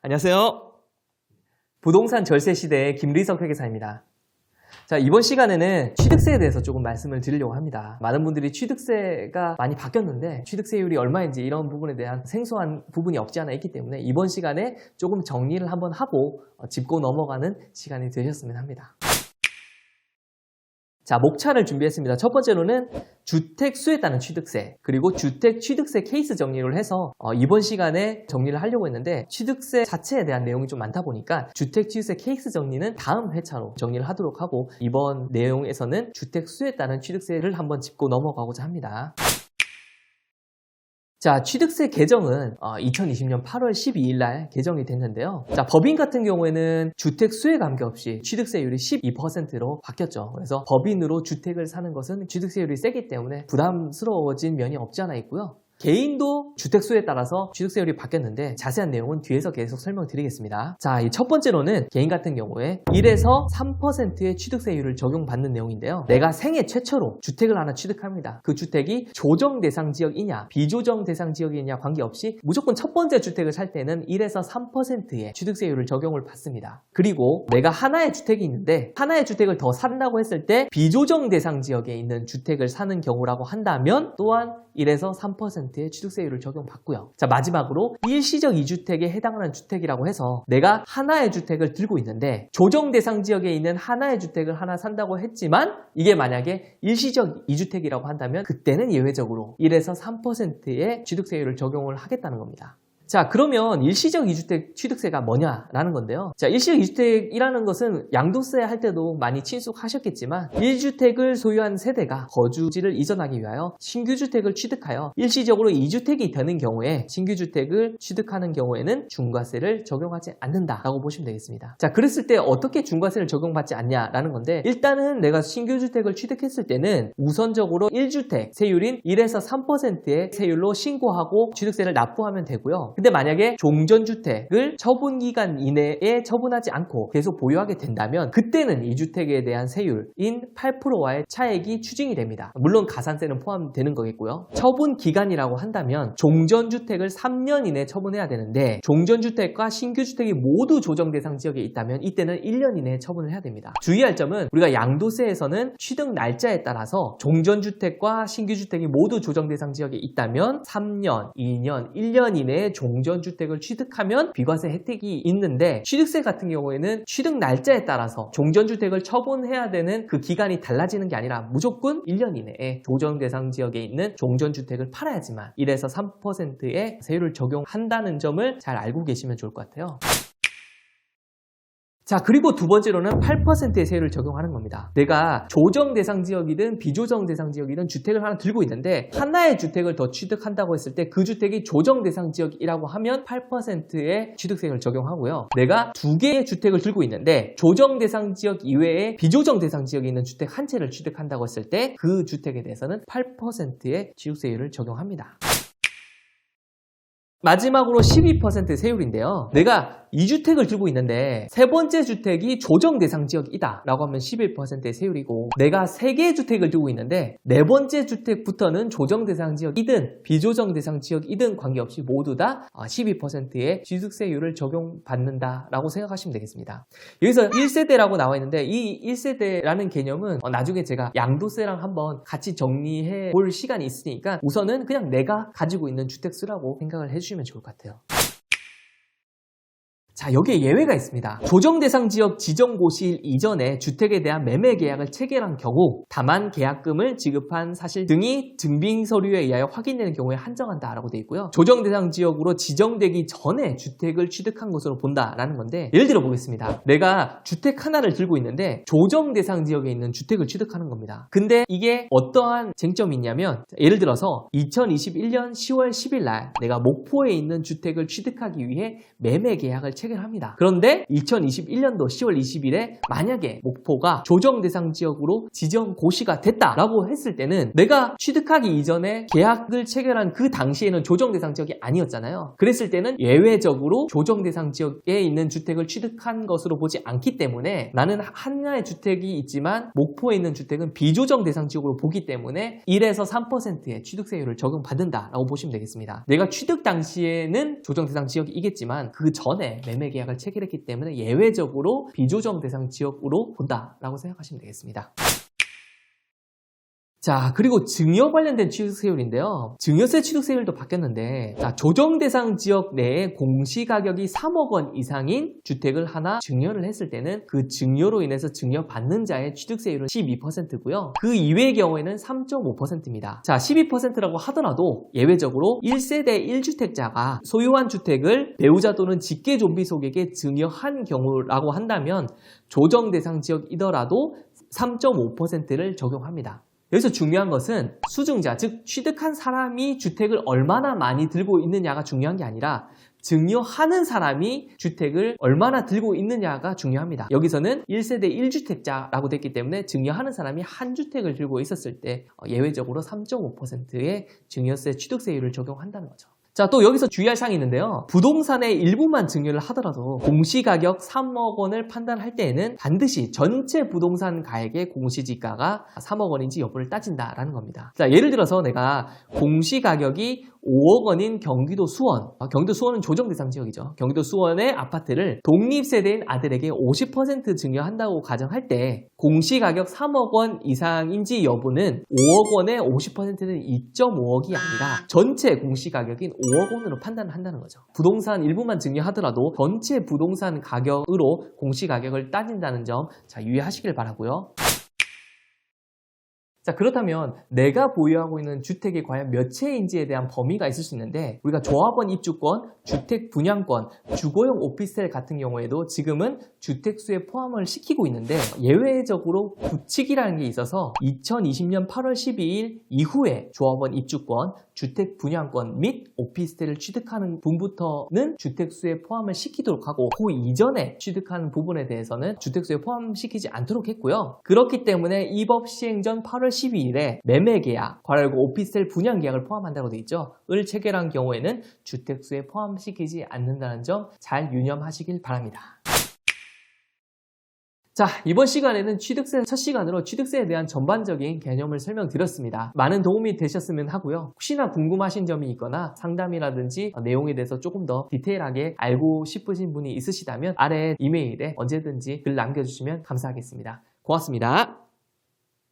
안녕하세요. 부동산 절세 시대의 김리석 회계사입니다. 자, 이번 시간에는 취득세에 대해서 조금 말씀을 드리려고 합니다. 많은 분들이 취득세가 많이 바뀌었는데 취득세율이 얼마인지 이런 부분에 대한 생소한 부분이 없지 않아 있기 때문에 이번 시간에 조금 정리를 한번 하고 어, 짚고 넘어가는 시간이 되셨으면 합니다. 자, 목차를 준비했습니다. 첫 번째로는 주택 수에 따른 취득세, 그리고 주택 취득세 케이스 정리를 해서 어, 이번 시간에 정리를 하려고 했는데 취득세 자체에 대한 내용이 좀 많다 보니까 주택 취득세 케이스 정리는 다음 회차로 정리를 하도록 하고 이번 내용에서는 주택 수에 따른 취득세를 한번 짚고 넘어가고자 합니다. 자, 취득세 개정은 2020년 8월 12일 날 개정이 됐는데요. 자, 법인 같은 경우에는 주택 수에 관계없이 취득세율이 12%로 바뀌었죠. 그래서 법인으로 주택을 사는 것은 취득세율이 세기 때문에 부담스러워진 면이 없지 않아 있고요. 개인도 주택수에 따라서 취득세율이 바뀌었는데 자세한 내용은 뒤에서 계속 설명드리겠습니다. 자, 이 첫 번째로는 개인 같은 경우에 1에서 3%의 취득세율을 적용받는 내용인데요. 내가 생애 최초로 주택을 하나 취득합니다. 그 주택이 조정 대상 지역이냐, 비조정 대상 지역이냐 관계없이 무조건 첫 번째 주택을 살 때는 1에서 3%의 취득세율을 적용을 받습니다. 그리고 내가 하나의 주택이 있는데 하나의 주택을 더 산다고 했을 때 비조정 대상 지역에 있는 주택을 사는 경우라고 한다면 또한 1에서 3%의 취득세율을 적용받고요. 자, 마지막으로 일시적 2주택에 해당하는 주택이라고 해서 내가 하나의 주택을 들고 있는데 조정 대상 지역에 있는 하나의 주택을 하나 산다고 했지만 이게 만약에 일시적 2주택이라고 한다면 그때는 예외적으로 1에서 3%의 취득세율을 적용을 하겠다는 겁니다. 자, 그러면 일시적 2주택 취득세가 뭐냐라는 건데요. 자, 일시적 2주택이라는 것은 양도세 할 때도 많이 친숙하셨겠지만 1주택을 소유한 세대가 거주지를 이전하기 위하여 신규 주택을 취득하여 일시적으로 2주택이 되는 경우에 신규 주택을 취득하는 경우에는 중과세를 적용하지 않는다라고 보시면 되겠습니다. 자, 그랬을 때 어떻게 중과세를 적용받지 않냐라는 건데 일단은 내가 신규 주택을 취득했을 때는 우선적으로 1주택 세율인 1에서 3%의 세율로 신고하고 취득세를 납부하면 되고요. 근데 만약에 종전주택을 처분기간 이내에 처분하지 않고 계속 보유하게 된다면 그때는 이 주택에 대한 세율인 8%와의 차액이 추징이 됩니다. 물론 가산세는 포함되는 거겠고요. 처분 기간이라고 한다면 종전주택을 3년 이내에 처분해야 되는데 종전주택과 신규주택이 모두 조정 대상 지역에 있다면 이때는 1년 이내에 처분을 해야 됩니다. 주의할 점은 우리가 양도세에서는 취득 날짜에 따라서 종전주택과 신규주택이 모두 조정 대상 지역에 있다면 3년, 2년, 1년 이내에 종전주택을 취득하면 비과세 혜택이 있는데 취득세 같은 경우에는 취득 날짜에 따라서 종전주택을 처분해야 되는 그 기간이 달라지는 게 아니라 무조건 1년 이내에 조정 대상 지역에 있는 종전주택을 팔아야지만 1에서 3%의 세율을 적용한다는 점을 잘 알고 계시면 좋을 것 같아요. 자, 그리고 두 번째로는 8%의 세율을 적용하는 겁니다. 내가 조정 대상 지역이든 비조정 대상 지역이든 주택을 하나 들고 있는데 하나의 주택을 더 취득한다고 했을 때 그 주택이 조정 대상 지역이라고 하면 8%의 취득세율을 적용하고요. 내가 두 개의 주택을 들고 있는데 조정 대상 지역 이외에 비조정 대상 지역에 있는 주택 한 채를 취득한다고 했을 때 그 주택에 대해서는 8%의 취득세율을 적용합니다. 마지막으로 12% 세율인데요. 내가 2주택을 들고 있는데 세 번째 주택이 조정 대상 지역이다 라고 하면 11%의 세율이고 내가 세 개의 주택을 들고 있는데 네 번째 주택부터는 조정 대상 지역이든 비조정 대상 지역이든 관계없이 모두 다 12%의 취득세율을 적용받는다 라고 생각하시면 되겠습니다. 여기서 1세대라고 나와 있는데 이 1세대라는 개념은 어, 나중에 제가 양도세랑 한번 같이 정리해 볼 시간이 있으니까 우선은 그냥 내가 가지고 있는 주택수라고 생각을 해주시면 좋을 것 같아요. 자, 여기에 예외가 있습니다. 조정 대상 지역 지정 고시일 이전에 주택에 대한 매매 계약을 체결한 경우 다만 계약금을 지급한 사실 등이 증빙 서류에 의하여 확인되는 경우에 한정한다라고 되어 있고요. 조정 대상 지역으로 지정되기 전에 주택을 취득한 것으로 본다라는 건데 예를 들어 보겠습니다. 내가 주택 하나를 들고 있는데 조정 대상 지역에 있는 주택을 취득하는 겁니다. 근데 이게 어떠한 쟁점이 있냐면 예를 들어서 2021년 10월 10일 날 내가 목포에 있는 주택을 취득하기 위해 매매 계약을 체결 체결합니다. 그런데 2021년도 10월 20일에 만약에 목포가 조정 대상 지역으로 지정 고시가 됐다라고 했을 때는 내가 취득하기 이전에 계약을 체결한 그 당시에는 조정 대상 지역이 아니었잖아요. 그랬을 때는 예외적으로 조정 대상 지역에 있는 주택을 취득한 것으로 보지 않기 때문에 나는 하나의 주택이 있지만 목포에 있는 주택은 비조정 대상 지역으로 보기 때문에 1에서 3%의 취득세율을 적용받는다라고 보시면 되겠습니다. 내가 취득 당시에는 조정 대상 지역이겠지만 그 전에 매매 계약을 체결했기 때문에 예외적으로 비조정 대상 지역으로 본다라고 생각하시면 되겠습니다. 자, 그리고 증여 관련된 취득세율인데요. 증여세 취득세율도 바뀌었는데, 자, 조정 대상 지역 내에 공시 가격이 3억 원 이상인 주택을 하나 증여를 했을 때는 그 증여로 인해서 증여 받는 자의 취득세율은 12%고요. 그 이외의 경우에는 3.5%입니다. 자, 12%라고 하더라도 예외적으로 1세대 1주택자가 소유한 주택을 배우자 또는 직계 좀비 속에게 증여한 경우라고 한다면 조정 대상 지역이더라도 3.5%를 적용합니다. 여기서 중요한 것은 수증자, 즉 취득한 사람이 주택을 얼마나 많이 들고 있느냐가 중요한 게 아니라 증여하는 사람이 주택을 얼마나 들고 있느냐가 중요합니다. 여기서는 1세대 1주택자라고 됐기 때문에 증여하는 사람이 한 주택을 들고 있었을 때 어, 예외적으로 3.5%의 증여세 취득세율을 적용한다는 거죠. 자, 또 여기서 주의할 사항이 있는데요. 부동산의 일부만 증여를 하더라도 공시가격 3억 원을 판단할 때에는 반드시 전체 부동산 가액의 공시지가가 3억 원인지 여부를 따진다라는 겁니다. 자, 예를 들어서 내가 공시가격이 5억 원인 경기도 수원, 아, 경기도 수원은 조정 대상 지역이죠. 경기도 수원의 아파트를 독립 세대인 아들에게 50% 증여한다고 가정할 때 공시 가격 3억 원 이상인지 여부는 5억 원의 50%는 2.5억이 아니라 전체 공시 가격인 5억 원으로 판단을 한다는 거죠. 부동산 일부만 증여하더라도 전체 부동산 가격으로 공시 가격을 따진다는 점 자, 유의하시길 바라고요. 자, 그렇다면 내가 보유하고 있는 주택이 과연 몇 채인지에 대한 범위가 있을 수 있는데 우리가 조합원 입주권, 주택 분양권, 주거용 오피스텔 같은 경우에도 지금은 주택수에 포함을 시키고 있는데 예외적으로 구칙이라는 게 있어서 2020년 8월 12일 이후에 조합원 입주권, 주택 분양권 및 오피스텔을 취득하는 분부터는 주택수에 포함을 시키도록 하고 그 이전에 취득하는 부분에 대해서는 주택수에 포함시키지 않도록 했고요. 그렇기 때문에 이 법 시행 전 8월 12일에 매매 계약, 괄호 오피스텔 분양 계약을 포함한다고 되어 있죠. 을 체결한 경우에는 주택수에 포함시키지 않는다는 점 잘 유념하시길 바랍니다. 자, 이번 시간에는 취득세 첫 시간으로 취득세에 대한 전반적인 개념을 설명드렸습니다. 많은 도움이 되셨으면 하고요. 혹시나 궁금하신 점이 있거나 상담이라든지 내용에 대해서 조금 더 디테일하게 알고 싶으신 분이 있으시다면 아래 이메일에 언제든지 글 남겨주시면 감사하겠습니다. 고맙습니다.